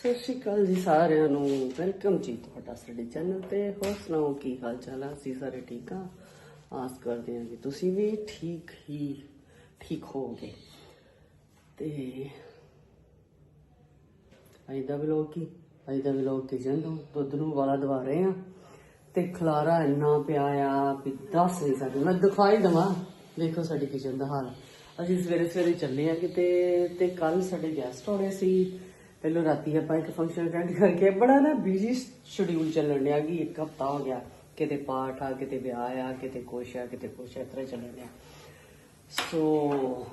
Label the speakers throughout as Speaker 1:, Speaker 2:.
Speaker 1: ਸਤਿ ਸ਼੍ਰੀ ਅਕਾਲ ਜੀ ਸਾਰਿਆਂ ਨੂੰ। ਵੈਲਕਮ ਜੀ ਤੁਹਾਡਾ ਸਾਡੇ ਚੈਨਲ ਤੇ। ਹੋਰ ਸੁਣਾਓ, ਕੀ ਹਾਲ ਚਾਲ ਆ? ਅਸੀਂ ਸਾਰੇ ਠੀਕ ਆ। ਆਸ ਕਰਦੇ ਹਾਂ ਕਿ ਤੁਸੀਂ ਵੀ ਠੀਕ ਹੀ ਠੀਕ ਹੋਵੋਗੇ। ਤੇ ਅੱਜ ਦਾ ਵਲੋਗ ਕੀ? ਅੱਜ ਦਾ ਵਲੋਗ ਕਿਚਨ ਤੋਂ ਦੁੱਧ ਨੂੰ ਵਾਲਾ ਦਵਾ ਰਹੇ ਆ ਤੇ ਖਲਾਰਾ ਇੰਨਾ ਪਿਆ ਆ ਵੀ ਦੱਸ ਨਹੀਂ ਸਕਦੇ। ਮੈਂ ਦਿਖਾਈ ਦਵਾਂ। ਦੇਖੋ ਸਾਡੀ ਕਿਚਨ ਦਾ ਹਾਲ। ਅਸੀਂ ਸਵੇਰੇ ਸਵੇਰੇ ਚੱਲੇ ਆ ਕਿਤੇ ਤੇ ਕੱਲ ਸਾਡੇ ਗੈਸਟ ਆਉਣੇ ਸੀ। ਪਹਿਲਾਂ ਰਾਤੀ ਆਪਾਂ ਇੱਕ ਫੰਕਸ਼ਨ ਅਟੈਂਡ ਕਰਕੇ ਬੜਾ ਨਾ ਬਿਜ਼ੀ ਸ਼ਡਿਊਲ ਚੱਲਣ ਡਿਆ ਕਿ ਇੱਕ ਹਫਤਾ ਹੋ ਗਿਆ ਕਿਤੇ ਪਾਠ ਆ ਕਿਤੇ ਵਿਆਹ ਆ ਕਿਤੇ ਕੁਛ ਆ ਕਿਤੇ ਕੁਛ ਆ, ਇਸ ਤਰ੍ਹਾਂ ਚੱਲਣ ਡਿਆ। ਸੋ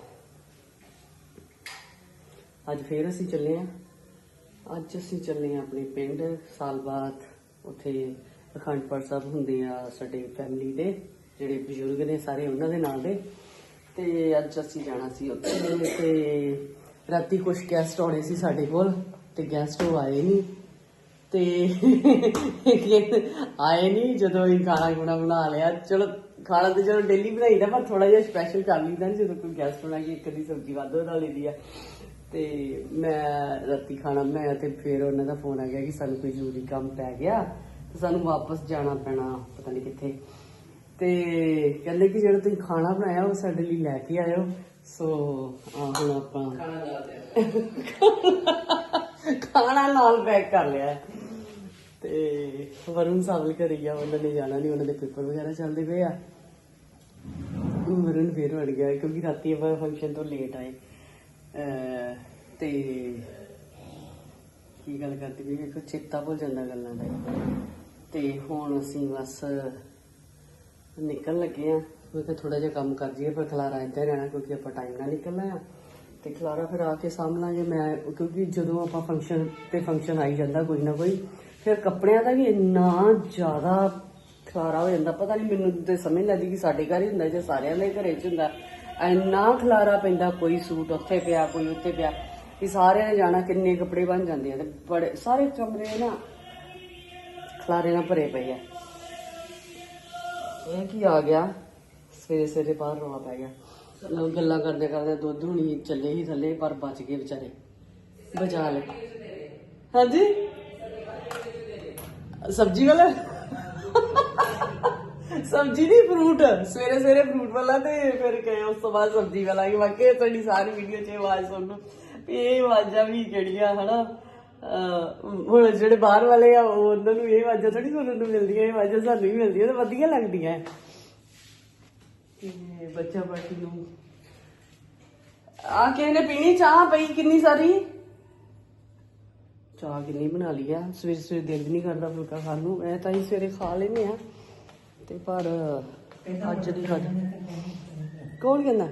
Speaker 1: ਅੱਜ ਫੇਰ ਅਸੀਂ ਚੱਲੇ ਆ। ਅੱਜ ਅਸੀਂ ਚੱਲੇ ਆ ਆਪਣੇ ਪਿੰਡ ਸਾਲ ਬਾਅਦ ਉੱਥੇ ਅਖੰਡਪੁਰ ਸਾਹਿਬ ਹੁੰਦੇ ਆ ਸਾਡੇ ਫੈਮਿਲੀ ਦੇ ਜਿਹੜੇ ਬਜ਼ੁਰਗ ਨੇ ਸਾਰੇ ਉਹਨਾਂ ਦੇ ਨਾਲ ਦੇ। ਤੇ ਅੱਜ ਅਸੀਂ ਜਾਣਾ ਸੀ ਉੱਥੇ ਤੇ ਰਾਤੀ ਕੁਝ ਗੈਸਟ ਆਉਣੇ ਸੀ ਸਾਡੇ ਕੋਲ ਤੇ ਗੈਸਟ ਉਹ ਆਏ ਨਹੀਂ ਤੇ ਆਏ ਨਹੀਂ ਜਦੋਂ ਇਹ ਖਾਣਾ ਖੁਣਾ ਬਣਾ ਲਿਆ। ਚਲੋ, ਖਾਣਾ ਤੇ ਚਲੋ ਡੇਲੀ ਬਣਾਈਦਾ, ਪਰ ਥੋੜਾ ਜਿਹਾ ਸਪੈਸ਼ਲ ਕਰ ਲਈਦਾ ਜਦੋਂ ਕੋਈ ਗੈਸਟ ਬਣਾ ਕੇ ਇੱਕ ਦੀ ਸਬਜ਼ੀ ਵੱਧ ਬਣਾ ਲਈਦੀ ਆ। ਤੇ ਮੈਂ ਰਾਤੀ ਖਾਣਾ ਬਣਾਇਆ ਤੇ ਫਿਰ ਉਹਨਾਂ ਦਾ ਫੋਨ ਆ ਗਿਆ ਕਿ ਸਾਨੂੰ ਕੋਈ ਜ਼ਰੂਰੀ ਕੰਮ ਪੈ ਗਿਆ, ਤੇ ਸਾਨੂੰ ਵਾਪਸ ਜਾਣਾ ਪੈਣਾ ਪਤਾ ਨਹੀਂ ਕਿੱਥੇ। ਤੇ ਕਹਿੰਦੇ ਕਿ ਜਿਹੜਾ ਤੁਸੀਂ ਖਾਣਾ ਬਣਾਇਆ ਉਹ ਸਾਡੇ ਲਈ ਲੈ ਕੇ ਆਇਓ। ਸੋ ਆ ਹੁਣ ਆਪਾਂ ਖਾਣਾ ਨਾਲ ਪੈਕ ਕਰ ਲਿਆ। ਤੇ ਵਰੁਣ ਸਾਵਲ ਘਰੇ ਆ ਉਹਨਾਂ ਨੇ ਜਾਣਾ ਨਹੀਂ ਉਹਨਾਂ ਦੇ ਪੇਪਰ ਵਗੈਰਾ ਚੱਲਦੇ ਪਏ ਆ। ਵਰੁਣ ਫੇਰ ਵੜ ਗਿਆ ਕਿਉਂਕਿ ਰਾਤੀ ਆਪਾਂ ਫੰਕਸ਼ਨ ਤੋਂ ਲੇਟ ਆਏ। ਤੇ ਕੀ ਗੱਲ ਕਰਦੀ ਵੀ ਵੇਖੋ ਚੇਤਾ ਭੁੱਲ ਜਾਂਦਾ ਗੱਲਾਂ ਦਾ। ਤੇ ਹੁਣ ਅਸੀਂ ਬਸ ਨਿਕਲਣ ਲੱਗੇ ਆ। ਮੈਂ ਕਿਹਾ ਥੋੜਾ ਜਿਹਾ ਕੰਮ ਕਰ ਜੀਏ ਪਰ ਖਲਾਰਾ ਇੱਦਾਂ ਹੀ ਰਹਿਣਾ ਕਿਉਂਕਿ ਆਪਾਂ ਟਾਈਮ ਨਾਲ ਨਿਕਲਣਾ ਆ। ਤੇ ਖਲਾਰਾ ਫਿਰ ਆ ਕੇ ਸਾਂਭਲਾਂਗੇ ਮੈਂ ਕਿਉਂਕਿ ਜਦੋਂ ਆਪਾਂ ਫੰਕਸ਼ਨ ਤੇ ਫੰਕਸ਼ਨ ਆਈ ਜਾਂਦਾ ਕੋਈ ਨਾ ਕੋਈ, ਫਿਰ ਕੱਪੜਿਆਂ ਦਾ ਵੀ ਇੰਨਾ ਜ਼ਿਆਦਾ ਖਲਾਰਾ ਹੋ ਜਾਂਦਾ। ਪਤਾ ਨਹੀਂ ਮੈਨੂੰ ਤੇ ਸਮਝ ਨਹੀਂ ਲੱਗਦੀ ਕਿ ਸਾਡੇ ਘਰ ਹੀ ਹੁੰਦਾ ਜਾਂ ਸਾਰਿਆਂ ਦੇ ਘਰੇ 'ਚ ਹੁੰਦਾ। ਇੰਨਾ ਖਲਾਰਾ ਪੈਂਦਾ, ਕੋਈ ਸੂਟ ਉੱਥੇ ਪਿਆ, ਕੋਈ ਉੱਥੇ ਪਿਆ ਕਿ ਸਾਰਿਆਂ ਨੇ ਜਾਣਾ ਕਿੰਨੇ ਕੱਪੜੇ ਬਣ ਜਾਂਦੇ ਆ। ਤੇ ਬੜੇ ਸਾਰੇ ਕਮਰੇ ਨਾ ਖਲਾਰੇ ਨਾਲ ਭਰੇ ਪਏ ਆ। ਇਹ ਕੀ ਆ ਗਿਆ? ਸਵੇਰੇ ਸਵੇਰੇ ਬਾਹਰ ਰੋਣਾ ਪੈ ਗਿਆ। ਲੋਕ ਗੱਲਾਂ ਕਰਦੇ ਕਰਦੇ ਦੁੱਧ ਹੁਣੀ ਚੱਲੇ ਹੀ ਥੱਲੇ, ਪਰ ਬਚ ਗਏ ਵਿਚਾਰੇ। ਬਚਾ ਲਏ। ਹਾਂਜੀ? ਸਬਜ਼ੀ ਵਾਲਾ? ਸਬਜ਼ੀ ਨਹੀਂ, ਫਰੂਟ। ਸਵੇਰੇ ਸਵੇਰੇ ਫਰੂਟ ਵਾਲਾ ਤੇ ਫਿਰ ਕਹੇ ਉਸ ਤੋਂ ਬਾਅਦ ਸਬਜ਼ੀ ਵਾਲਾ ਕਿ ਵਾਕਈ ਤੁਹਾਡੀ ਸਾਰੀ ਵੀਡੀਓ 'ਚ ਆਵਾਜ਼ ਸੁਣ ਨੂੰ ਵੀ ਇਹ ਆਵਾਜ਼ਾਂ ਵੀ ਕਿਹੜੀਆਂ, ਹਨਾ? ਹੁਣ ਜਿਹੜੇ ਬਾਹਰ ਵਾਲੇ ਆ ਉਹਨਾਂ ਨੂੰ ਇਹ ਆਵਾਜ਼ਾਂ ਥੋੜੀ ਸੁਣਨ ਨੂੰ ਮਿਲਦੀਆਂ, ਇਹ ਆਵਾਜ਼ਾਂ ਸਾਨੂੰ ਵੀ ਮਿਲਦੀਆਂ, ਤੇ ਵਧੀਆ ਲੱਗਦੀਆਂ। ਤੇ ਬੱਚਾ ਬਾਟੀ ਨੂੰ। ਆ ਕਿਸੇ ਨੇ ਪੀਣੀ ਚਾਹ ਪਈ ਕਿੰਨੀ ਸਾਰੀ? ਚਾਹ ਕਿੰਨੀ ਬਣਾ ਲਈ ਆ। ਸਵੇਰੇ ਸਵੇਰੇ ਦਿਲ ਵੀ ਨਹੀਂ ਕਰਦਾ ਫੁਲਕਾ ਖਾਣ ਨੂੰ। ਐ ਤਾਂ ਹੀ ਸਵੇਰੇ ਖਾ ਲੈਨੇ ਆ। ਤੇ ਪਰ ਅੱਜ ਨਹੀਂ ਖਾਦਾ ਕੌਣ ਕਹਿੰਦਾ?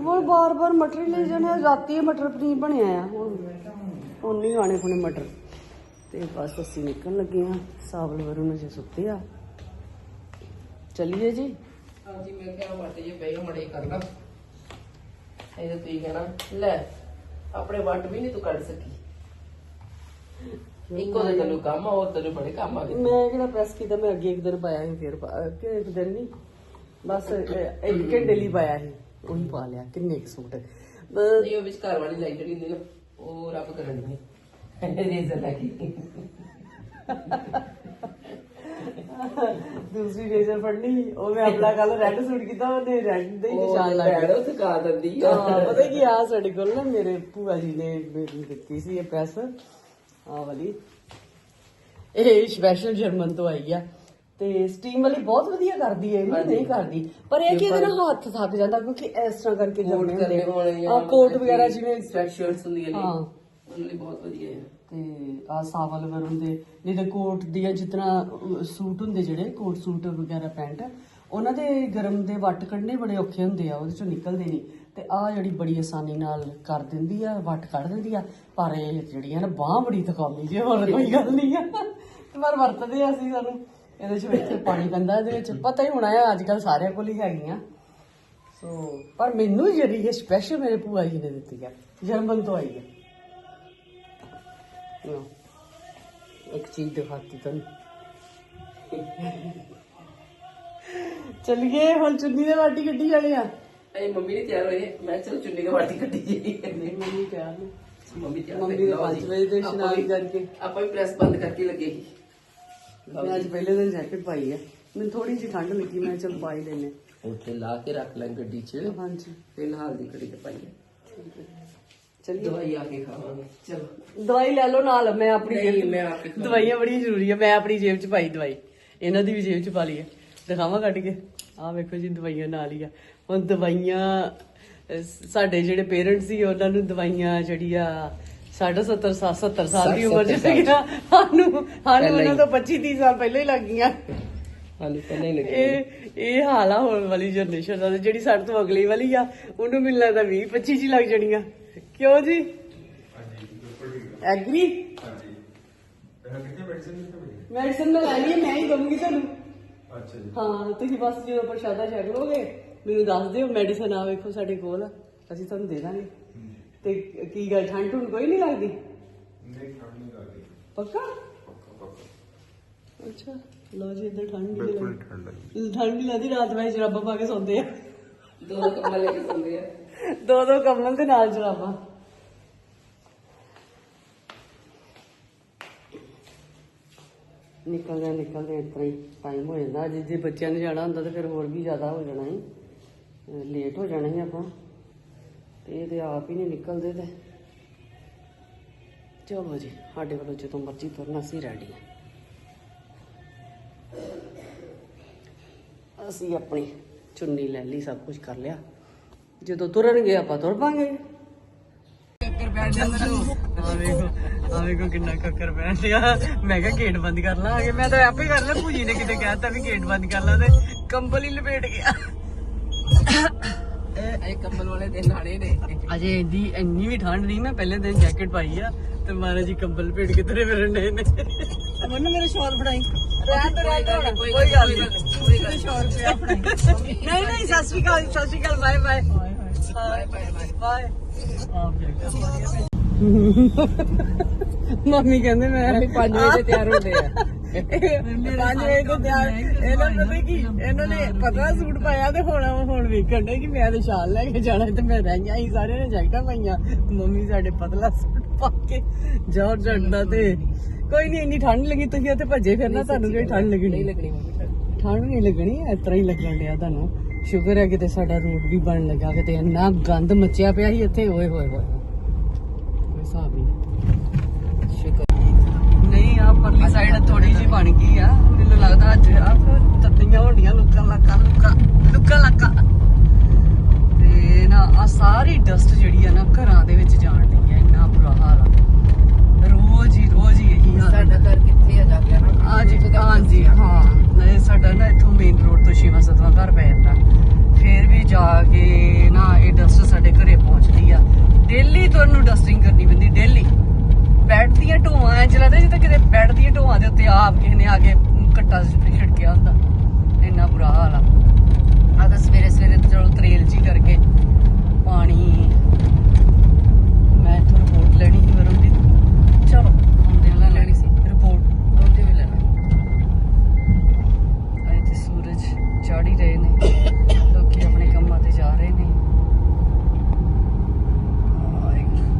Speaker 1: ਉਹ ਬਾਰ-ਬਾਰ ਮਟਰ ਲਈ ਜਾਣੇ। ਰਾਤੀ ਮਟਰ ਪਨੀਰ ਬਣਿਆ ਆ। ਹੁਣ ਹੁਣ ਨਹੀਂ ਆਣੇ ਪੁਣੇ ਮਟਰ। ਤੇ ਬਸ ਅਸੀਂ ਨਿਕਲਣ ਲੱਗੇ ਆ। ਸਾਵਲ ਵਰੂ ਨੂੰ ਜੇ ਸੁੱਤੇ ਆ। ਚੱਲੀਏ ਜੀ?
Speaker 2: ਹਾਂਜੀ ਮੈਂ ਕਿਹਾ ਮਟ ਜੇ ਪਏ ਮੜੇ ਕਰ ਲਾ। ਇਹਦੇ ਤੁਸੀਂ ਕਹਿਣਾ ਲੈ ਆਪਣੇ ਵੱਟ ਵੀ ਨਹੀਂ ਤੂੰ ਕੱਢ ਸਕੀ। ਇੱਕੋ ਦੇ ਤੈਨੂੰ ਕੰਮ ਆ ਉਹ ਤੈਨੂੰ ਬੜੇ ਕੰਮ ਆ ਗਏ
Speaker 1: ਮੈਂ ਕਿਹੜਾ ਪ੍ਰੈਸ ਕੀਤਾ ਮੈਂ ਅੱਗੇ ਇੱਕ ਦਿਨ ਪਾਇਆ ਸੀ ਫਿਰ ਕਿ ਇੱਕ ਦਿਨ ਨਹੀਂ ਬਸ ਇਹ- ਇੱਕ ਘੰਟੇ ਲਈ ਪਾਇਆ ਸੀ ਉਹੀ ਪਾ ਲਿਆ ਕਿੰਨੇ ਕੁ ਸੂਟ।
Speaker 2: ਨਹੀਂ ਉਹ ਵਿੱਚ ਘਰ ਵਾਲੀ ਲਾਈਟ ਜਿਹੜੀ ਹੁੰਦੀ ਨਾ ਉਹ ਰੱਬ ਕਰਨ ਦੀ। ਰੇਜ਼ਰ ਲੈ ਕੇ।
Speaker 1: ਦੂਸਰੀ ਰੇਜ਼ਰ ਫੜਨੀ ਉਹ ਮੈਂ ਆਪਣਾ ਕੱਲ ਰੈੱਡ ਸੂਟ ਕੀਤਾ ਉਹਨੇ ਰੈੱਡ ਦੇ ਹੀ ਨਿਸ਼ਾਨ ਲੱਗ ਗਏ
Speaker 2: ਉਹ ਸਿਖਾ ਦਿੰਦੀ ਆ।
Speaker 1: ਹਾਂ ਪਤਾ ਕੀ ਆ ਸਾਡੇ ਕੋਲ ਨਾ ਮੇਰੇ ਭੂਆ ਜੀ ਨੇ ਮੈਨੂੰ ਦਿੱਤੀ ਸੀ ਇਹ ਪ੍ਰੈਸ ਆ ਵਾਲੀ। ਇਹ ਸਪੈਸ਼ਲ ਜਰਮਨ ਤੋਂ ਆਈ ਆ। ਤੇ ਸਟੀਮ ਵਾਲੀ ਬਹੁਤ ਵਧੀਆ ਕਰਦੀ ਹੈ ਇਹ ਨਹੀਂ ਕਰਦੀ। ਪਰ ਇਹ ਕਿ ਇਹਦੇ ਨਾਲ ਹੱਥ ਥੱਕ ਜਾਂਦਾ ਕਿਉਂਕਿ ਇਸ ਤਰ੍ਹਾਂ ਕਰਕੇ ਜਮਣੇ ਹੁੰਦੇ ਆ। ਕੋਟ ਵਗੈਰਾ ਜਿਵੇਂ
Speaker 2: ਸਵੈਟਸ਼ਰਟਸ ਹੁੰਦੀਆਂ ਨੇ।
Speaker 1: ਹਾਂ।
Speaker 2: ਉਹਨਾਂ ਲਈ ਬਹੁਤ ਵਧੀਆ ਹੈ।
Speaker 1: ਤੇ ਆ ਸਾਵਲ ਵਰੁਣ ਦੇ, ਨਹੀਂ ਤਾਂ ਕੋਟ ਦੀਆਂ ਜਿਤਨਾ ਸੂਟ ਹੁੰਦੇ ਜਿਹੜੇ, ਕੋਟ ਸੂਟ ਵਗੈਰਾ, ਪੈਂਟ, ਉਹਨਾਂ ਦੇ ਗਰਮ ਦੇ ਵੱਟ ਕੱਢਣੇ ਬੜੇ ਔਖੇ ਹੁੰਦੇ ਆ, ਉਹਦੇ ਚੋਂ ਨਿਕਲਦੇ ਨਹੀਂ। ਤੇ ਆ ਜਿਹੜੀ ਬੜੀ ਆਸਾਨੀ ਨਾਲ ਕਰ ਦਿੰਦੀ ਆ, ਵੱਟ ਕੱਢ ਦਿੰਦੀ ਆ, ਪਰ ਇਹ ਜਿਹੜੀ ਆ ਨਾ ਬਾਹ ਬੜੀ ਥਕਾਉਂਦੀ ਜੇ, ਹੋਰ ਕੋਈ ਗੱਲ ਨਹੀਂ ਆ। ਤੇ ਪਰ ਵਰਤਦੇ ਆ ਅਸੀਂ ਸਾਨੂੰ, ਇਹਦੇ ਚ ਵਿੱਚ ਪਾਣੀ ਪੈਂਦਾ, ਇਹਦੇ ਵਿੱਚ ਪਤਾ ਹੀ ਹੋਣਾ ਆ ਅੱਜ ਕੱਲ ਸਾਰਿਆਂ ਕੋਲ ਹੀ ਹੈਗੀਆਂ। ਸੋ ਪਰ ਮੈਨੂੰ ਜਿਹੜੀ ਇਹ ਸਪੈਸ਼ਲ ਮੇਰੇ ਭੂਆ ਜੀ ਨੇ ਦਿੱਤੀ ਆ, ਜਰਮਨ ਤੋਂ ਆਈ ਹੈ ਇੱਕ ਚੀਜ਼ ਦਿਖਾਤੀ ਤੁਹਾਨੂੰ। ਚਲਿਏ ਹੁਣ ਚੁੰਨੀ ਦੇ ਵਾਟੀ ਕੱਢੀ ਜਾਣੀ ਆ।
Speaker 2: ਇਹ ਮੰਮੀ ਨੇ ਤਿਆਰ ਹੋਏ। ਮੈਂ ਚਲ ਚੁੰਨੀ ਕੇ ਵਾਟੀ ਕੱਢੀ ਜੀ
Speaker 1: ਨਹੀਂ ਮੰਮੀ ਪਿਆਰ ਨੇ
Speaker 2: ਮੰਮੀ ਤਿਆਰ
Speaker 1: ਮੰਮੀ ਦੇ
Speaker 2: ਲਓ
Speaker 1: 5
Speaker 2: ਜੀ।
Speaker 1: ਵਜੇ ਤੇ
Speaker 2: ਆਪਾਂ
Speaker 1: ਇਸ਼ਨਾਨ ਕਰਕੇ।
Speaker 2: ਆਪਾਂ ਵੀ ਪ੍ਰੈਸ ਬੰਦ ਕਰਕੇ ਲੱਗੇ ਸੀ।
Speaker 1: ਮੈਂ ਅੱਜ ਪਹਿਲੇ ਦਿਨ ਜੈਕਟ ਪਾਈ ਆ। ਮੈਨੂੰ ਥੋੜੀ ਜਿਹੀ ਠੰਡ ਲੱਗੀ ਮੈਂ ਚਲ ਪਾ ਹੀ ਲੈਨੇ
Speaker 2: ਉੱਥੇ ਲਾ ਕੇ ਰੱਖ ਲੈ ਗੱਡੀ 'ਚ।
Speaker 1: ਹਾਂਜੀ।
Speaker 2: ਫਿਲਹਾਲ ਦੀ ਘੜੀ ਤੇ ਪਾਈਏ
Speaker 1: ਚਲਿਏ।
Speaker 2: ਦਵਾਈ ਆ ਕੇ ਖਾਵਾਂਗੇ। ਚਲੋ।
Speaker 1: ਦਵਾਈ ਲੈ ਲਓ ਨਾਲ ਮੈਂ ਆਪਣੀ
Speaker 2: ਨਹੀਂ
Speaker 1: ਜੇਬ-
Speaker 2: ਮੈਂ ਆ ਕੇ ਖਾਵਾਂਗੀ।
Speaker 1: ਦਵਾਈਆਂ ਬੜੀ ਜ਼ਰੂਰੀ ਆ ਮੈਂ ਆਪਣੀ ਜੇਬ 'ਚ ਪਾਈ ਦਵਾਈ। ਇਹਨਾਂ ਦੀ ਵੀ ਜੇਬ 'ਚ ਪਾ ਲਈ ਹੈ ਦਿਖਾਵਾਂ ਕੱਢ ਕੇ। ਆਹ ਵੇਖੋ ਜੀ ਦਵਾਈਆਂ ਨਾਲ ਹੀ ਆ। ਹੁਣ ਦਵਾਈਆਂ ਅਹ, ਸਾਡੇ ਜਿਹੜੇ ਪੇਰੈਂਟਸ ਸੀ ਉਹਨਾਂ ਨੂੰ ਦਵਾਈਆਂ ਜਿਹੜੀ ਆ 70 70 ਸਾਲ ਦੀ ਉਮਰ 'ਚ
Speaker 2: ਸੱਠ ਸੱਤਰ
Speaker 1: ਸੀਗੀਆਂ ਸਾਨੂੰ ਸਾਨੂੰ
Speaker 2: ਪਹਿਲਾਂ
Speaker 1: ਉਹਨਾਂ
Speaker 2: ਹੀ।
Speaker 1: ਤੋਂ 25 30 ਸਾਲ ਪਹਿਲਾਂ ਹੀ ਲੱਗ ਗਈਆਂ।
Speaker 2: ਹਾਲੇ ਪਹਿਲਾਂ ਹੀ ਲੱਗੇ
Speaker 1: ਇਹ ਇਹ ਹਾਲ ਹੋਣ ਵਾਲੀ ਜਨਰੇਸ਼ਨ ਦਾ ਤੇ ਜਿਹੜੀ ਸਾਡੇ ਤੋਂ ਅਗਲੀ ਵਾਲੀ ਆ ਉਹਨੂੰ ਮੈਨੂੰ ਲੱਗਦਾ 20 25 ਜੀ ਲੱਗ ਜਾਣੀਆਂ। ਕਿਉਂ ਜੀ? ਐਗਰੀ ਮੈਡੀਸਨ ਮੈਂ ਲੈਣੀ ਹੈ ਮੈਂ ਹੀ ਦਊਂਗੀ ਤੁਹਾਨੂੰ।
Speaker 3: ਅੱਛਾ ਜੀ
Speaker 1: ਹਾਂ ਤੁਸੀਂ ਬਸ ਜਦੋਂ ਪ੍ਰਸ਼ਾਦਾ ਛਕ ਲੋਗੇ ਮੈਨੂੰ ਦੱਸ ਦਿਓ ਮੈਡੀਸਨ ਆ ਵੇਖੋ ਸਾਡੇ ਕੋਲ। ਅਸੀਂ ਤੁਹਾਨੂੰ ਦੇ ਦਾਂਗੇ। ਤੇ ਕੀ ਗੱਲ ਠੰਡ ਠੁੰਡ ਕੋਈ ਨਹੀਂ ਲੱਗਦੀ?
Speaker 3: ਨਹੀਂ ਠੰਡ ਨਹੀਂ ਲੱਗਦੀ
Speaker 1: ਪੱਕਾ?
Speaker 3: ਪੱਕਾ ਪੱਕਾ
Speaker 1: ਅੱਛਾ ਲੋ ਜੀ ਇੱਧਰ ਠੰਡ ਨਹੀਂ
Speaker 3: ਬਿਲਕੁਲ
Speaker 1: ਲੱਗਦੀ।
Speaker 3: ਠੰਡ ਲੱਗਦੀ।
Speaker 1: ਠੰਡ ਨਹੀਂ ਲੱਗਦੀ ਰਾਤ ਵਿੱਚ ਜਰਾਬਾਂ ਪਾ ਕੇ ਸੌਂਦੇ ਆ।
Speaker 2: ਦੋ ਕੰਮਾਂ ਲੈ ਕੇ ਸੌਂਦੇ ਆ।
Speaker 1: ਦੋ ਦੋ ਕੰਬਲ ਦੇ ਨਾਲ ਜਰਾਬਾਂ ਨਿਕਲਦੇ ਨਿਕਲਦੇ ਇਤਰਾ ਹੀ ਟਾਈਮ ਹੋ ਜਾਂਦਾ। ਜੇ ਜੇ ਬੱਚਿਆਂ ਨੇ ਜਾਣਾ ਹੁੰਦਾ ਤਾਂ ਫਿਰ ਹੋਰ ਵੀ ਜ਼ਿਆਦਾ ਹੋ ਜਾਣਾ ਹੈ ਲੇਟ ਹੋ ਜਾਣਾ ਹੈ ਆਪਾਂ। ਤੇ ਇਹ ਤੇ ਆਪ ਹੀ ਨਹੀਂ ਨਿਕਲਦੇ ਤੇ। ਚਲੋ ਜੀ, ਸਾਡੇ ਵੱਲੋਂ ਜਦੋਂ ਮਰਜ਼ੀ ਤੁਰਨਾ ਸੀ ਰੈਡੀ ਹੈ। ਅਸੀਂ ਆਪਣੀ ਚੁੰਨੀ ਲੈ ਲਈ, ਸਭ ਕੁਝ ਕਰ ਲਿਆ। ਜਦੋਂ ਤੁਰਨਗੇ ਆਪਾਂ ਤੁਰ ਪਾਂਗੇ। ਆ ਵੇਖੋ ਆ ਵੇਖੋ ਕਿੰਨਾ ਕੱਕਰ ਬੈਠ ਗਿਆ। ਮੈਂ ਕਿਹਾ ਗੇਟ ਬੰਦ ਕਰ ਲਾ ਆਗੇ ਮੈਂ ਤਾਂ ਆਪੇ ਕਰ ਲਿਆ ਭੂਜੀ ਨੇ ਕਿਤੇ ਕਹਿਤਾ ਵੀ ਗੇਟ ਬੰਦ ਕਰ ਲਾ ਤੇ ਕੰਬਲ ਹੀ ਲਪੇਟ ਗਿਆ।
Speaker 2: ਇਹ ਕੰਬਲ ਵਾਲੇ ਦਿਨ ਆਣੇ ਨੇ।
Speaker 1: ਅਜੇ ਇੰਨੀ ਇੰਨੀ ਵੀ ਠੰਡ ਨਹੀਂ ਮੈਂ ਪਹਿਲੇ ਦਿਨ ਜੈਕਟ ਪਾਈ ਆ ਤੇ ਮਹਾਰਾਜ ਜੀ ਕੰਬਲ ਲਪੇਟ ਕੇ ਤੁਰੇ ਫਿਰਨ ਡਏ ਨੇ। ਮੈਨੂੰ ਮੇਰੇ ਸ਼ਾਲ ਫੜਾਈ। ਰਹਿਣ ਤੇ ਰਹਿਣ ਤੇ ਕੋਈ ਗੱਲ ਨਹੀਂ।
Speaker 2: ਕੋਈ ਗੱਲ
Speaker 1: ਸ਼ਾਲ ਫੜਾਈ। ਨਹੀਂ ਨਹੀਂ Sat Sri Akal Sat Sri Akal bye bye. Bye. Bye bye mummy ਕਹਿੰਦੇ ਮੈਂ
Speaker 2: ਮੰਮੀ 5 ਵਜੇ ਤੇ ਤਿਆਰ ਹੁੰਦੇ ਆ।
Speaker 1: 5 ਵਜੇ ਤੇ ਤਿਆਰ ਇਹਨਾਂ ਨੂੰ ਪਤਾ ਕੀ ਇਹਨਾਂ ਨੇ ਪਤਲਾ ਸੂਟ ਪਾਇਆ ਤੇ ਹੁਣ ਹੁਣ ਵੇਖਣ ਦੇ ਕਿ ਮੈਂ ਤੇ ਸ਼ਾਲ ਲੈ ਕੇ ਜਾਣਾ ਤੇ ਮੈਂ ਰਹੀਆਂ ਹੀ ਸਾਰਿਆਂ ਨੇ ਜੈਕਟਾਂ ਪਾਈਆਂ। ਮੰਮੀ ਸਾਡੇ ਪਤਲਾ ਸੂਟ ਪਾ ਕੇ ਜੋਰ ਜੜਦਾ ਤੇ ਕੋਈ ਨਹੀਂ ਇੰਨੀ ਠੰਡ ਲੱਗੀ ਤੁਸੀਂ ਉੱਥੇ ਭੱਜੇ ਫਿਰਨਾ ਤੁਹਾਨੂੰ ਕੋਈ ਠੰਡ ਲੱਗਣੀ?
Speaker 2: ਨਹੀਂ ਲੱਗਣੀ। ਠੰਡ
Speaker 1: ਨਹੀਂ ਲੱਗਣੀ ਇਸ ਤਰ੍ਹਾਂ ਹੀ ਲੱਗਣ ਡਿਆ ਤੁਹਾਨੂੰ। ਸ਼ੁਕਰ ਹੈ ਕਿਤੇ ਸਾਡਾ ਰੋਡ ਵੀ ਬਣਨ ਲੱਗਾ ਕਿਤੇ ਇੰਨਾ ਗੰਦ ਮੱਚਿਆ ਪਿਆ ਸੀ ਇੱਥੇ। ਓਏ ਹੋਏ ਹੋਏ ਕੋਈ ਹਿਸਾਬ ਨਹੀਂ।
Speaker 2: ਸ਼ੁਕਰ।
Speaker 1: ਨਹੀਂ ਆ ਪਰਲੀ ਸਾਈਡ ਥੋੜੀ ਜਿਹੀ ਬਣ ਗਈ ਆ। ਮੈਨੂੰ ਲੱਗਦਾ ਅੱਜ ਆ ਤੱਤੀਆਂ ਹੋਣੀਆਂ ਲੁੱਕਾਂ ਲੱਕਾਂ ਲੁੱਕਾਂ ਲੁੱਕਾਂ ਲੱਕਾਂ ਤੇ ਨਾ ਆ ਸਾਰੀ ਡਸਟ ਜਿਹੜੀ ਆ ਨਾ ਘਰਾਂ ਦੇ ਵਿੱਚ ਜਾਣ ਡਈ ਆ ਇੰਨਾ ਬੁਰਾ ਹਾਲ ਆ ਰੋਜ਼ ਹੀ ਰੋਜ਼ ਹੀ ਇਹੀ ਹਾਲ ਆ
Speaker 2: ਸਾਡਾ ਘਰ ਕਿੱਥੇ ਆ ਜਾ ਕੇ ਨਾ
Speaker 1: ਹਾਂਜੀ ਹਾਂਜੀ ਹਾਂ ਨਹੀਂ ਸਾਡਾ ਨਾ ਇੱਥੋਂ ਮੇਨ ਰੋਡ ਤੋਂ ਸ਼ਿਵਾ ਸਤਵਾ ਘਰ ਪੈ ਜਾਂਦਾ ਫਿਰ ਵੀ ਜਾ ਕੇ ਨਾ ਇਹ ਡਸਟ ਸਾਡੇ ਘਰੇ ਪਹੁੰਚਦੀ ਆ ਡੇਲੀ ਤੁਹਾਨੂੰ ਡਸਟਿੰਗ ਕਰਨੀ ਪੈਂਦੀ ਡੇਲੀ ਬੈੱਡ ਦੀਆਂ ਢੋਆਂ, ਐ ਲੱਗਦਾ ਜਿੱਦਾਂ ਕਿਤੇ ਬੈੱਡ ਦੀਆਂ ਢੋਆਂ ਦੇ ਉੱਤੇ ਆਪ ਕਿਸੇ ਨੇ ਆ ਕੇ ਕੱਟਾ ਛਿੜਕਿਆ ਹੁੰਦਾ। ਇੰਨਾ ਬੁਰਾ ਹਾਲ ਆ। ਆ ਤਾਂ ਸਵੇਰੇ ਸਵੇਰੇ ਚਲੋ ਤਰੇਲ ਜੀ ਕਰਕੇ ਪਾਣੀ ਮੈਂ ਇੱਥੋਂ ਰਿਪੋਰਟ ਲੈਣੀ ਸੀ ਵਰੁਣ ਦੀ ਚਲੋ ਆਉਂਦੇ ਨਾਲ ਲੈਣੀ ਸੀ ਰਿਪੋਰਟ
Speaker 2: ਉਹਦੇ ਵੀ ਲੈਣਾ
Speaker 1: ਅੱਜ ਤੇ ਸੂਰਜ ਚੜ੍ਹ ਹੀ ਰਹੇ ਨੇ ਲੋਕੀ ਆਪਣੇ ਕੰਮਾਂ ਤੇ ਜਾ ਰਹੇ ਨੇ ਵਾਹਿਗੁਰੂ।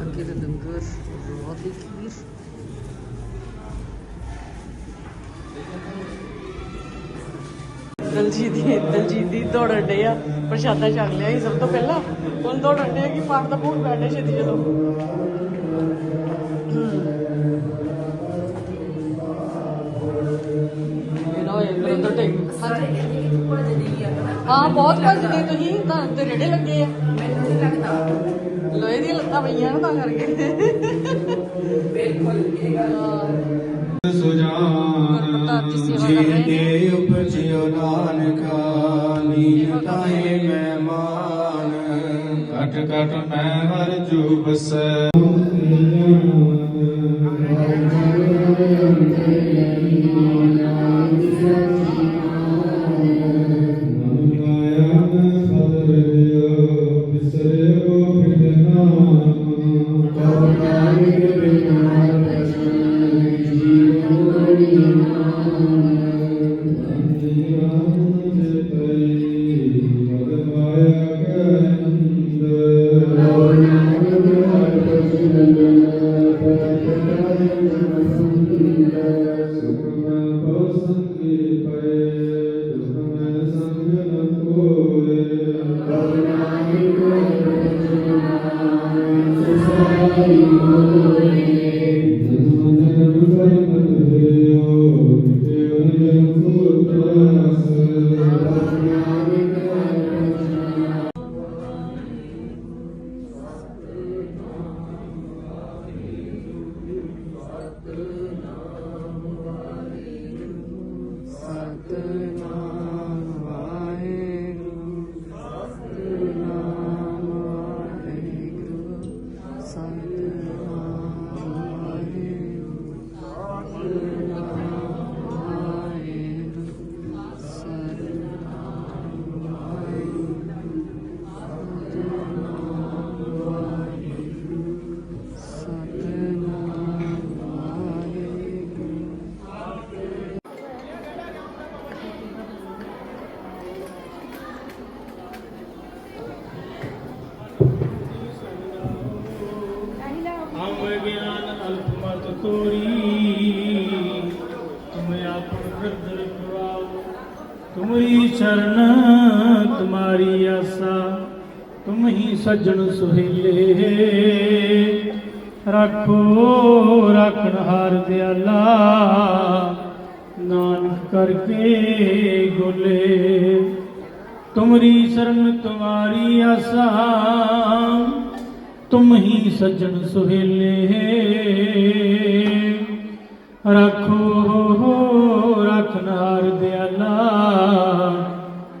Speaker 1: ਅੱਗੇ ਦਾ ਲੰਗਰ ਬਹੁਤ ਹੀ ਖੀਰ ਦਲਜੀਤ ਦੀ ਦਲਜੀਤ ਦੀ ਦੌੜਨ ਡੇ ਆ ਪ੍ਰਸ਼ਾਦਾ ਛਕ ਲਿਆ ਸੀ ਸਭ ਤੋਂ ਪਹਿਲਾਂ। ਹੁਣ ਦੌੜਨ ਡੇ ਕਿ ਪਾਠ ਦਾ ਭੋਗ ਬੈਠੇ ਛੇਤੀ ਚਲੋ ਹਾਂ ਬਹੁਤ ਭੱਜਦੇ ਤੁਸੀਂ ਤਾਂ ਤੇ ਰੇੜੇ ਲੱਗੇ ਆ।
Speaker 2: ਮੈਨੂੰ ਨਹੀਂ ਲੱਗਦਾ।
Speaker 1: ਲੋਹੇ ਦੀਆਂ ਲੱਤਾਂ ਪਈਆਂ ਨਾ ਤਾਂ ਕਰਕੇ।
Speaker 2: ਬਿਲਕੁਲ ਇਹ ਗੱਲ
Speaker 3: ਕਟ ਕਟ ਮੈਂ ਹਰ ਜੂ ਬਸੈ।
Speaker 4: ਸੱਜਣ ਸੁਹੇਲੇ। ਰੱਖੋ, ਰੱਖਣ ਹਾਰ ਦਿਆਲਾ। ਨਾਨਕ ਕਰਕੇ ਗੋਲੇ। ਤੁਮਰੀ ਸ਼ਰਨ ਤੁਮਾਰੀ ਆਸਾ। ਤੁਮ ਹੀ ਸੱਜਣ ਸੁਹੇਲੇ। ਰੱਖੋ ਰਖਨਾਰ ਦਿਆਲਾ।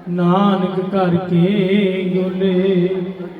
Speaker 4: ਨਾਨਕ ਕਰਕੇ ਗੁਲੇ।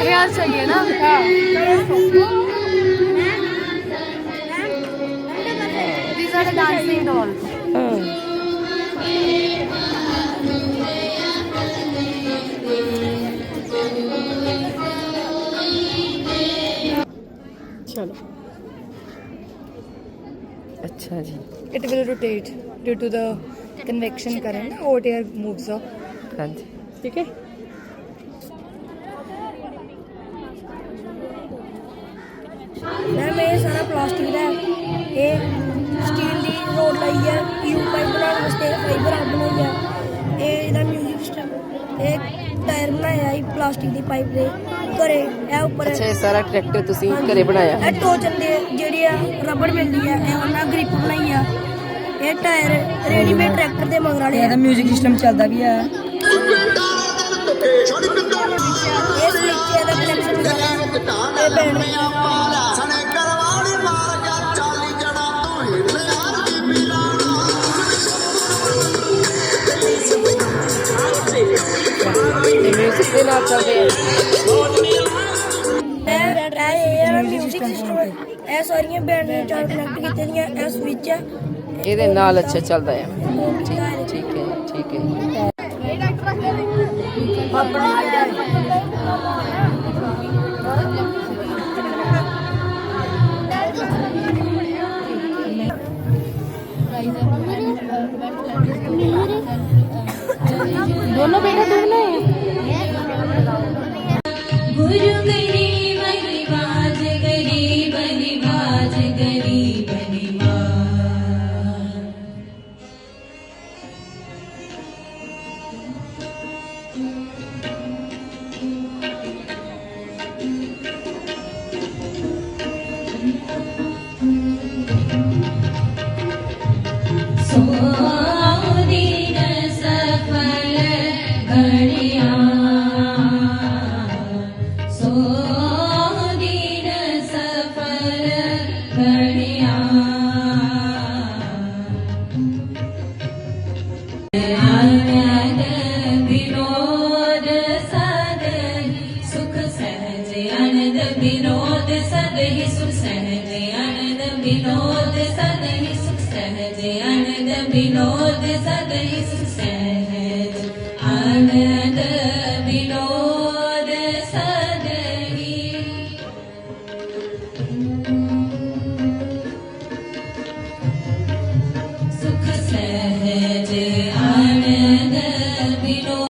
Speaker 5: हेयर चाहिए ना These are the dancing dolls.
Speaker 6: चलो अच्छा जी
Speaker 5: It will rotate due to the convection current. Hot air moves up.
Speaker 6: हाँ जी
Speaker 5: ठीक है ਇਹ ਸਟੀਲ ਦੀ ਰੋਡ ਲਈ ਹੈ ਯੂ ਪਾਈਪ ਬਣਾਉਣ ਵਾਸਤੇ ਫਾਈਬਰ ਆ ਬਣਾਈ ਹੈ ਇਹ ਇਹਦਾ ਮਿਊਜ਼ਿਕ ਸਿਸਟਮ ਇਹ ਟਾਇਰ ਬਣਾਇਆ ਹੈ ਪਲਾਸਟਿਕ ਦੀ ਪਾਈਪ ਦੇ ਘਰੇ ਇਹ ਉੱਪਰ
Speaker 6: ਅੱਛਾ ਇਹ ਸਾਰਾ ਟਰੈਕਟਰ ਤੁਸੀਂ ਘਰੇ ਬਣਾਇਆ।
Speaker 5: ਇਹ ਟੋਚਨ ਦੇ ਜਿਹੜੀ ਆ ਰਬੜ ਮਿਲਦੀ ਆ ਇਹ ਉਹਨਾਂ ਗ੍ਰਿਪ ਬਣਾਈ ਆ। ਇਹ ਟਾਇਰ ਰੈਡੀਮੇਡ ਟਰੈਕਟਰ ਦੇ ਮਗਰ ਵਾਲੇ ਇਹਦਾ ਮਿਊਜ਼ਿਕ ਸਿਸਟਮ ਚੱਲਦਾ ਵੀ ਆ। ਇਹ ਸਵਿਚ ਇਹਦਾ ਕਨੈਕਸ਼ਨ ਇਹ ਬੈਂਡ
Speaker 6: ਮਿਊਜ਼ਿਕ ਦੇ ਨਾਲ ਚੱਲਦੇ ਆ।
Speaker 5: ਇਹ ਇਹ ਸਾਰੀਆਂ ਬੈਂਡ ਨੇ ਇਸ
Speaker 2: ਵਿੱਚ ਨਾਲ ਅੱਛਾ ਚੱਲਦਾ ਆ। ਠੀਕ ਹੈ ਠੀਕ ਹੈ।
Speaker 7: ਦੋਨੋਂ ਬੇਟੇ